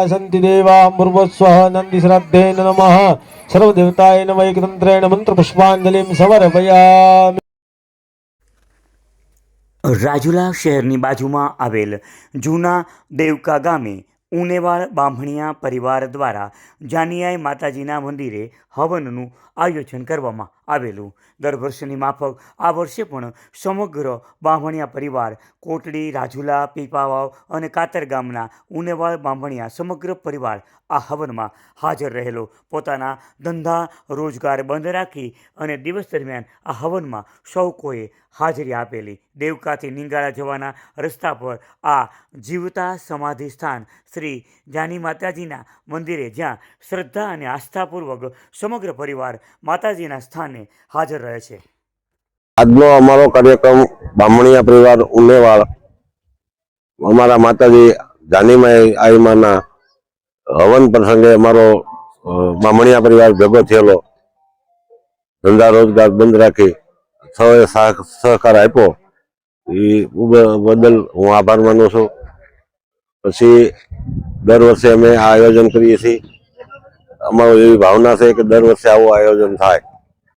सन्ति देवा मुर्वस्वः नन्दिश्राद्धेन नमः सर्वदेवताय नमः एकतन्त्रेण मन्त्रपुष्पाञ्जलिं समर्पयामि રાજુલા શહેરની બાજુમાં આવેલ જૂના દેવકા ગામે ઉનેવાળ બાંભણિયા પરિવાર દ્વારા જાનિયાઈ માતાજીના મંદિરે હવનનું આયોજન કરવામાં આવેલું. દર વર્ષની માફક આ વર્ષે પણ સમગ્ર બામણિયા પરિવાર, કોટડી, રાજુલા, પીપાવાવ અને કાતર ગામના ઉનેવાળ બામણિયા સમગ્ર પરિવાર આ હવનમાં હાજર રહેલો. પોતાના ધંધા, રોજગાર બંધ રાખી અને દિવસ દરમિયાન આ હવનમાં સૌ કોઈએ હાજરી આપેલી. દેવકાથી નિંગાળા જવાના રસ્તા પર આ જીવતા સમાધિ સ્થાન શ્રી જાની માતાજીના મંદિરે જ્યાં શ્રદ્ધા અને આસ્થાપૂર્વક સમગ્ર પરિવાર માતાજીના સ્થાને હાજર રહે છે. આજનો અમારો કાર્યક્રમ બામણીયા પરિવાર ઉમેવાળ, અમારા માતાજી જાનીમાઈ આઈમાના હવન પ્રસંગે અમારો બામણીયા પરિવાર ભેગો થયેલો. ધંધા રોજગાર બંધ રાખી સૌએ સહ- સહકાર આપ્યો. એ બદલ હું આભાર માનું છું. પછી દર વર્ષે અમે આ આયોજન કરીએ છીએ. અમારો એવી ભાવના છે કે દર વર્ષે આવું આયોજન થાય.